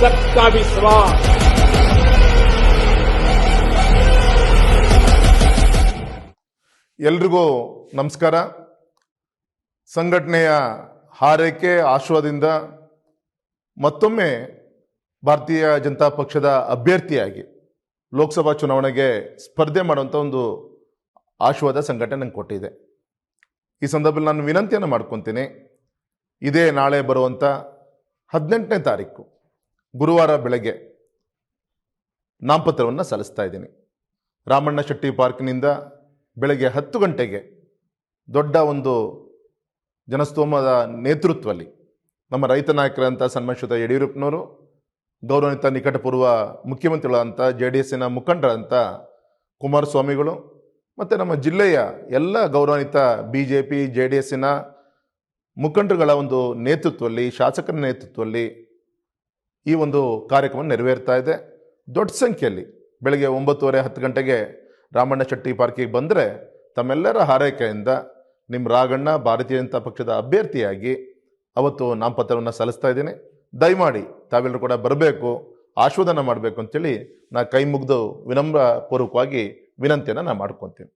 सबका विश्वास ಎಲ್ರಿಗೂ ನಮಸ್ಕಾರ ಸಂಘಟನೆಯ ಹಾರೈಕೆ ಆಶ್ವಾದಿಂದ ಮತ್ತೊಮ್ಮೆ ಭಾರತೀಯ ಜನತಾ ಪಕ್ಷದ ಅಭ್ಯರ್ಥಿಯಾಗಿ ಲೋಕಸಭಾ ಚುನಾವಣೆಗೆ ಸ್ಪರ್ಧೆ ಮಾಡುವಂಥ ಒಂದು ಆಶೀರ್ವಾದ ಸಂಘಟನೆ ನಂಗೆ ಕೊಟ್ಟಿದೆ ಈ ಸಂದರ್ಭದಲ್ಲಿ ನಾನು ವಿನಂತಿಯನ್ನು ಮಾಡ್ಕೊತೀನಿ ಇದೇ ನಾಳೆ ಬರುವಂಥ ಹದಿನೆಂಟನೇ ತಾರೀಕು ಗುರುವಾರ ಬೆಳಗ್ಗೆ ನಾಮಪತ್ರವನ್ನು ಸಲ್ಲಿಸ್ತಾ ಇದ್ದೀನಿ. ರಾಮಣ್ಣ ಶೆಟ್ಟಿ ಪಾರ್ಕ್ನಿಂದ ಬೆಳಗ್ಗೆ ಹತ್ತು ಗಂಟೆಗೆ ದೊಡ್ಡ ಒಂದು ಜನಸ್ತೋಮದ ನೇತೃತ್ವದಲ್ಲಿ ನಮ್ಮ ರೈತ ನಾಯಕರಂಥ ಸನ್ಮಾನಿಸಿದ ಯಡಿಯೂರಪ್ಪನವರು, ಗೌರವಾನ್ವಿತ ನಿಕಟಪೂರ್ವ ಮುಖ್ಯಮಂತ್ರಿಗಳಂಥ ಜೆ ಡಿ ಎಸ್ಸಿನ ಮುಖಂಡರಂಥ ಕುಮಾರಸ್ವಾಮಿಗಳು, ಮತ್ತು ನಮ್ಮ ಜಿಲ್ಲೆಯ ಎಲ್ಲ ಗೌರವಾನ್ವಿತ B J P J D ಎಸ್ಸಿನ ಮುಖಂಡರುಗಳ ಒಂದು ನೇತೃತ್ವದಲ್ಲಿ, ಶಾಸಕರ ನೇತೃತ್ವದಲ್ಲಿ ಈ ಒಂದು ಕಾರ್ಯಕ್ರಮ ನೆರವೇರ್ತಾ ಇದೆ. ದೊಡ್ಡ ಸಂಖ್ಯೆಯಲ್ಲಿ ಬೆಳಗ್ಗೆ ಒಂಬತ್ತುವರೆ ಹತ್ತು ಗಂಟೆಗೆ ರಾಮಣ್ಣ ಶೆಟ್ಟಿ ಪಾರ್ಕಿಗೆ ಬಂದರೆ ತಮ್ಮೆಲ್ಲರ ಹಾರೈಕೆಯಿಂದ ನಿಮ್ಮ ರಾಗಣ್ಣ, ಭಾರತೀಯ ಜನತಾ ಪಕ್ಷದ ಅಭ್ಯರ್ಥಿಯಾಗಿ ಅವತ್ತು ನಾಮಪತ್ರವನ್ನು ಸಲ್ಲಿಸ್ತಾ ಇದ್ದೀನಿ. ದಯಮಾಡಿ ತಾವೆಲ್ಲರೂ ಕೂಡ ಬರಬೇಕು ಆಶ್ವಾದನ ಮಾಡಬೇಕು ಅಂತೇಳಿ ನಾ ಕೈ ಮುಗಿದು ವಿನಮ್ರ ಪೂರ್ವಕವಾಗಿ ವಿನಂತಿಯನ್ನು ನಾನು ಮಾಡ್ಕೊತೀನಿ.